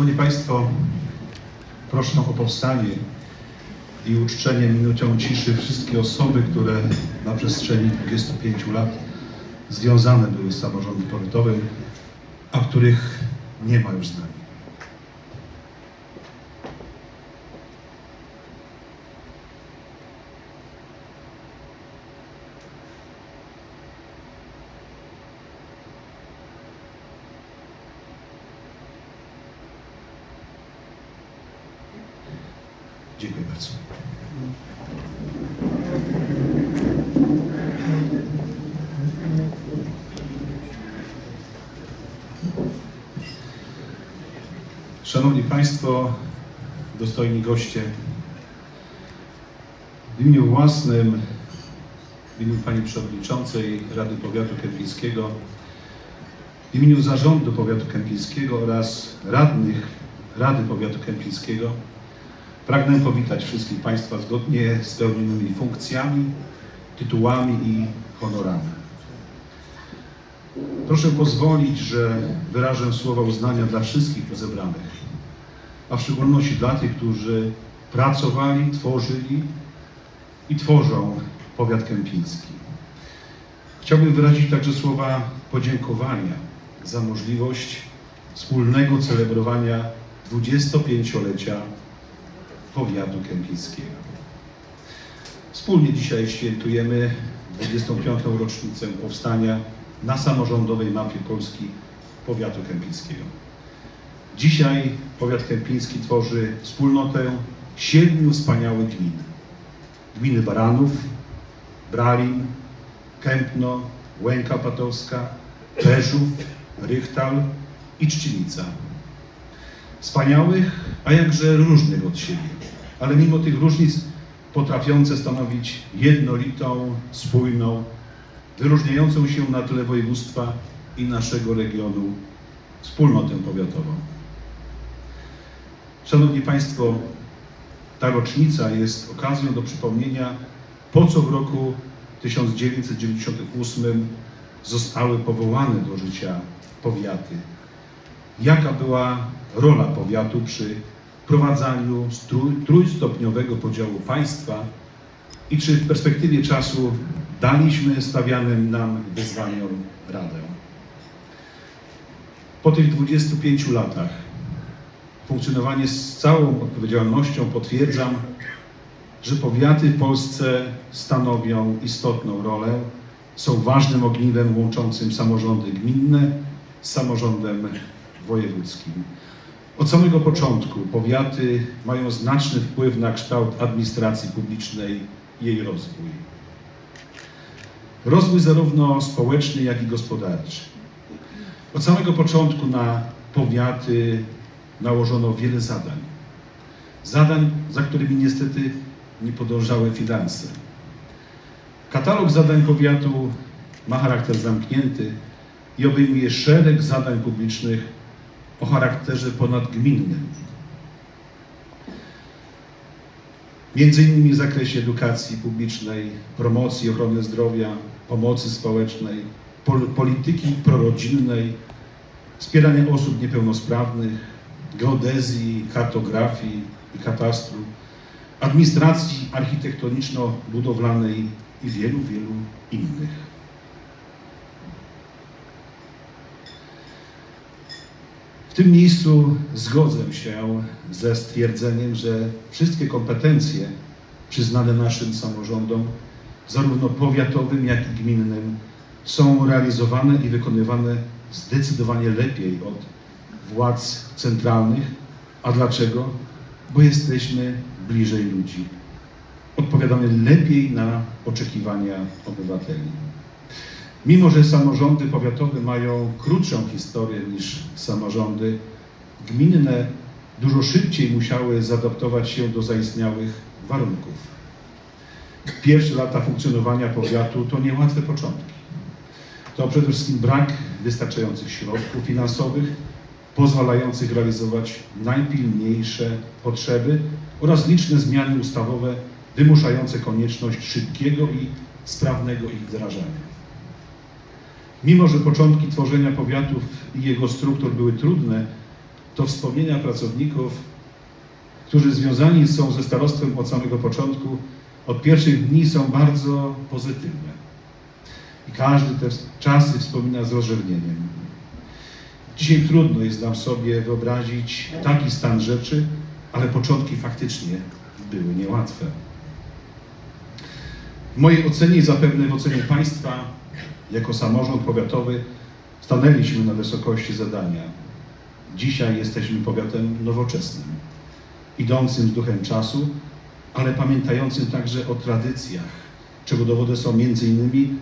Szanowni Państwo, proszę o powstanie i uczczenie minutą ciszy wszystkie osoby, które na przestrzeni 25 lat związane były z samorządem powiatowym, a których nie ma już z nami. Dziękuję bardzo. Szanowni Państwo, dostojni goście, w imieniu własnym, w imieniu Pani Przewodniczącej Rady Powiatu Kępińskiego, w imieniu Zarządu Powiatu Kępińskiego oraz radnych Rady Powiatu Kępińskiego pragnę powitać wszystkich Państwa zgodnie z pełnionymi funkcjami, tytułami i honorami. Proszę pozwolić, że wyrażę słowa uznania dla wszystkich tu zebranych, a w szczególności dla tych, którzy pracowali, tworzyli i tworzą powiat kępiński. Chciałbym wyrazić także słowa podziękowania za możliwość wspólnego celebrowania 25-lecia powiatu kępińskiego. Wspólnie dzisiaj świętujemy 25. rocznicę powstania na samorządowej mapie Polski powiatu kępińskiego. Dzisiaj powiat kępiński tworzy wspólnotę siedmiu wspaniałych gmin. Gminy Baranów, Bralin, Kępno, Łęka Patowska, Perzów, Rychtal i Czcinica. Wspaniałych, a jakże różnych od siebie, ale mimo tych różnic potrafiące stanowić jednolitą, spójną, wyróżniającą się na tle województwa i naszego regionu wspólnotę powiatową. Szanowni Państwo, ta rocznica jest okazją do przypomnienia, po co w roku 1998 zostały powołane do życia powiaty. Jaka była rola powiatu przy wprowadzaniu trójstopniowego podziału państwa i czy w perspektywie czasu daliśmy stawianym nam wyzwaniom radę. Po tych 25 latach funkcjonowanie z całą odpowiedzialnością potwierdzam, że powiaty w Polsce stanowią istotną rolę, są ważnym ogniwem łączącym samorządy gminne z samorządem wojewódzkim. Od samego początku powiaty mają znaczny wpływ na kształt administracji publicznej i jej rozwój. Rozwój zarówno społeczny, jak i gospodarczy. Od samego początku na powiaty nałożono wiele zadań. Zadań, za którymi niestety nie podążały finanse. Katalog zadań powiatu ma charakter zamknięty i obejmuje szereg zadań publicznych o charakterze ponadgminnym. Między innymi w zakresie edukacji publicznej, promocji ochrony zdrowia, pomocy społecznej, pol- polityki prorodzinnej, wspierania osób niepełnosprawnych, geodezji, kartografii i katastru, administracji architektoniczno-budowlanej i wielu, wielu innych. W tym miejscu zgodzę się ze stwierdzeniem, że wszystkie kompetencje przyznane naszym samorządom, zarówno powiatowym, jak i gminnym, są realizowane i wykonywane zdecydowanie lepiej od władz centralnych. A dlaczego? Bo jesteśmy bliżej ludzi. Odpowiadamy lepiej na oczekiwania obywateli. Mimo, że samorządy powiatowe mają krótszą historię niż samorządy gminne, dużo szybciej musiały zaadaptować się do zaistniałych warunków. Pierwsze lata funkcjonowania powiatu to niełatwe początki. To przede wszystkim brak wystarczających środków finansowych pozwalających realizować najpilniejsze potrzeby oraz liczne zmiany ustawowe wymuszające konieczność szybkiego i sprawnego ich wdrażania. Mimo, że początki tworzenia powiatów i jego struktur były trudne, to wspomnienia pracowników, którzy związani są ze starostwem od samego początku, od pierwszych dni są bardzo pozytywne. I każdy te czasy wspomina z rozrzewnieniem. Dzisiaj trudno jest nam sobie wyobrazić taki stan rzeczy, ale początki faktycznie były niełatwe. W mojej ocenie i zapewne w ocenie Państwa, jako samorząd powiatowy, stanęliśmy na wysokości zadania. Dzisiaj jesteśmy powiatem nowoczesnym, idącym z duchem czasu, ale pamiętającym także o tradycjach, czego dowodem są innymi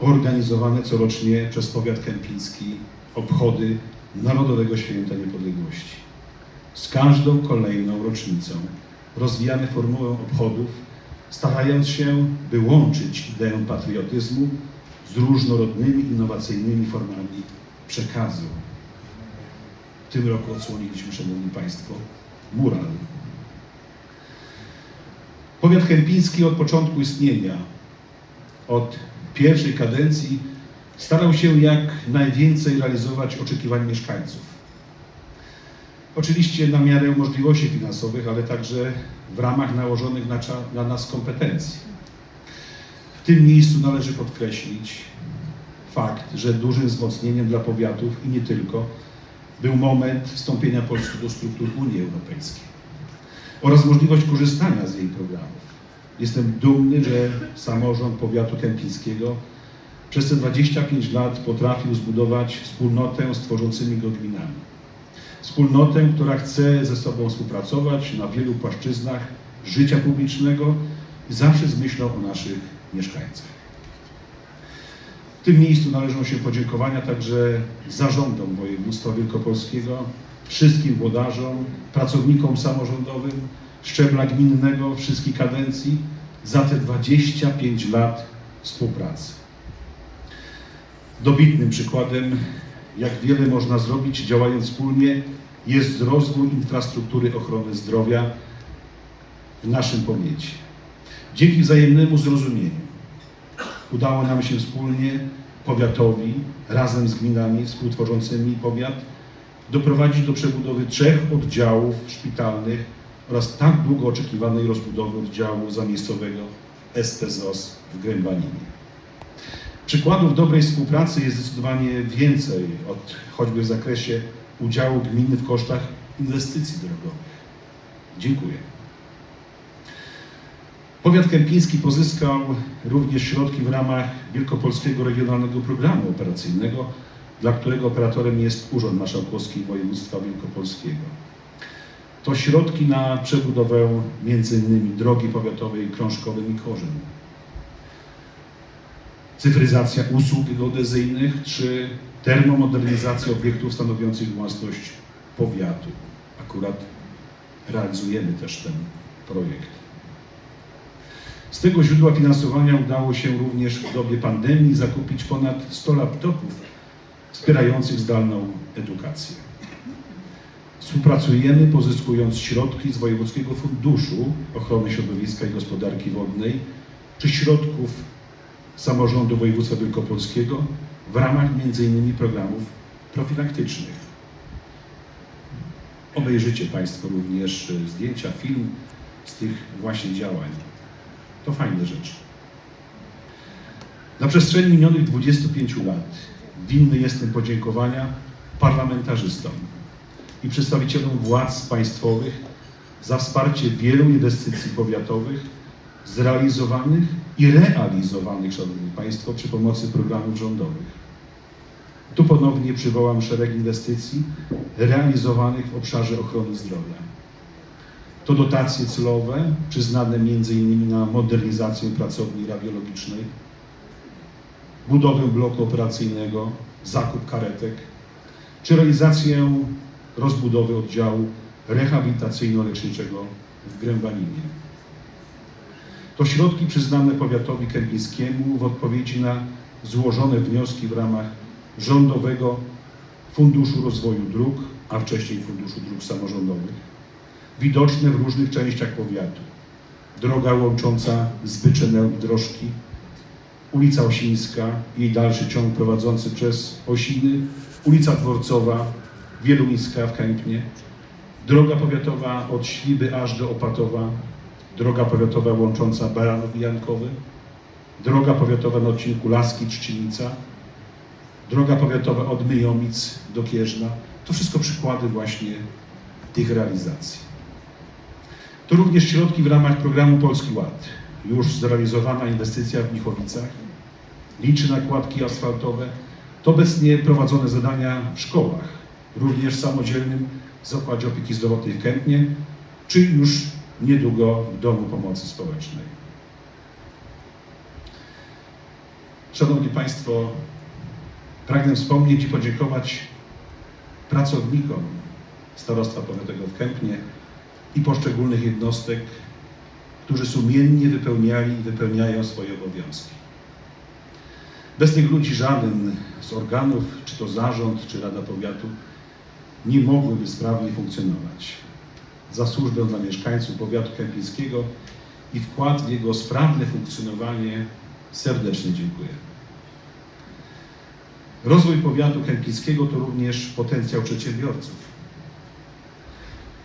organizowane corocznie przez powiat kępiński obchody Narodowego Święta Niepodległości. Z każdą kolejną rocznicą rozwijamy formułę obchodów, starając się, by łączyć ideę patriotyzmu z różnorodnymi, innowacyjnymi formami przekazu. W tym roku odsłoniliśmy, Szanowni Państwo, mural. Powiat kępiński od początku istnienia, od pierwszej kadencji, starał się jak najwięcej realizować oczekiwań mieszkańców. Oczywiście na miarę możliwości finansowych, ale także w ramach nałożonych na, na nas kompetencji. W tym miejscu należy podkreślić fakt, że dużym wzmocnieniem dla powiatów i nie tylko był moment wstąpienia Polski do struktur Unii Europejskiej oraz możliwość korzystania z jej programów. Jestem dumny, że samorząd powiatu kępińskiego przez te 25 lat potrafił zbudować wspólnotę z tworzącymi go gminami. Wspólnotę, która chce ze sobą współpracować na wielu płaszczyznach życia publicznego i zawsze z myślą o naszych mieszkańcach. W tym miejscu należą się podziękowania także zarządom województwa wielkopolskiego, wszystkim włodarzom, pracownikom samorządowym, szczebla gminnego, wszystkich kadencji za te 25 lat współpracy. Dobitnym przykładem, jak wiele można zrobić działając wspólnie, jest rozwój infrastruktury ochrony zdrowia w naszym powiecie. Dzięki wzajemnemu zrozumieniu udało nam się wspólnie powiatowi, razem z gminami współtworzącymi powiat, doprowadzić do przebudowy trzech oddziałów szpitalnych oraz tak długo oczekiwanej rozbudowy oddziału zamiejscowego STZOS w Grębaninie. Przykładów dobrej współpracy jest zdecydowanie więcej, od choćby w zakresie udziału gminy w kosztach inwestycji drogowych. Dziękuję. Powiat kępiński pozyskał również środki w ramach Wielkopolskiego Regionalnego Programu Operacyjnego, dla którego operatorem jest Urząd Marszałkowski Województwa Wielkopolskiego. To środki na przebudowę m.in. drogi powiatowej krążkowej Mikorzyn, cyfryzacja usług geodezyjnych czy termomodernizacja obiektów stanowiących własność powiatu. Akurat realizujemy też ten projekt. Z tego źródła finansowania udało się również w dobie pandemii zakupić ponad 100 laptopów wspierających zdalną edukację. Współpracujemy pozyskując środki z Wojewódzkiego Funduszu Ochrony Środowiska i Gospodarki Wodnej czy środków samorządu województwa wielkopolskiego w ramach m.in. programów profilaktycznych. Obejrzycie Państwo również y, zdjęcia, film z tych właśnie działań. To fajne rzeczy. Na przestrzeni minionych 25 lat winny jestem podziękowania parlamentarzystom i przedstawicielom władz państwowych za wsparcie wielu inwestycji powiatowych zrealizowanych i realizowanych, Szanowni Państwo, przy pomocy programów rządowych. Tu ponownie przywołam szereg inwestycji realizowanych w obszarze ochrony zdrowia. To dotacje celowe przyznane m.in. na modernizację pracowni radiologicznej, budowę bloku operacyjnego, zakup karetek, czy realizację rozbudowy oddziału rehabilitacyjno-leczniczego w Grębaninie. To środki przyznane powiatowi kępińskiemu w odpowiedzi na złożone wnioski w ramach Rządowego Funduszu Rozwoju Dróg, a wcześniej Funduszu Dróg Samorządowych, widoczne w różnych częściach powiatu. Droga łącząca Zbyczynę i Drożki, ulica Osińska i jej dalszy ciąg prowadzący przez Osiny, ulica Dworcowa, Wieluńska w Kępnie, droga powiatowa od Śliby aż do Opatowa, droga powiatowa łącząca Baranów i Jankowy, droga powiatowa na odcinku Laski-Trzcinica, droga powiatowa od Myjomic do Kieżna. To wszystko przykłady właśnie tych realizacji. To również środki w ramach programu Polski Ład. Już zrealizowana inwestycja w Michowicach, liczne nakładki asfaltowe, to obecnie prowadzone zadania w szkołach, również w samodzielnym Zakładzie Opieki Zdrowotnej w Kępnie, czy już niedługo w Domu Pomocy Społecznej. Szanowni Państwo, pragnę wspomnieć i podziękować pracownikom Starostwa Powiatowego w Kępnie i poszczególnych jednostek, którzy sumiennie wypełniali i wypełniają swoje obowiązki. Bez tych ludzi żaden z organów, czy to zarząd, czy Rada Powiatu, nie mogłyby sprawnie funkcjonować. Za służbę dla mieszkańców powiatu kępińskiego i wkład w jego sprawne funkcjonowanie serdecznie dziękuję. Rozwój powiatu kępińskiego to również potencjał przedsiębiorców,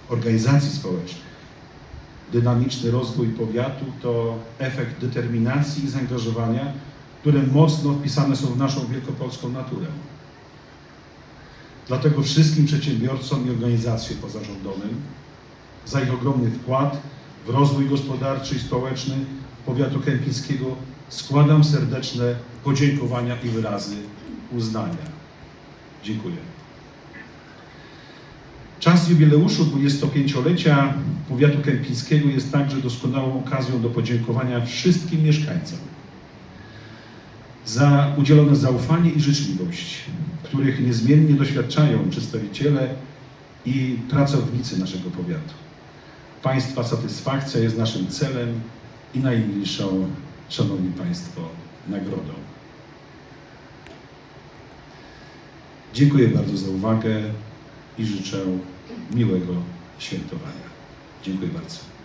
organizacji społecznych. Dynamiczny rozwój powiatu to efekt determinacji i zaangażowania, które mocno wpisane są w naszą wielkopolską naturę. Dlatego wszystkim przedsiębiorcom i organizacjom pozarządowym za ich ogromny wkład w rozwój gospodarczy i społeczny powiatu kępińskiego składam serdeczne podziękowania i wyrazy uznania. Dziękuję. Czas jubileuszu 25-lecia powiatu kępińskiego jest także doskonałą okazją do podziękowania wszystkim mieszkańcom za udzielone zaufanie i życzliwość, których niezmiennie doświadczają przedstawiciele i pracownicy naszego powiatu. Państwa satysfakcja jest naszym celem i najmilszą, Szanowni Państwo, nagrodą. Dziękuję bardzo za uwagę i życzę miłego świętowania. Dziękuję bardzo.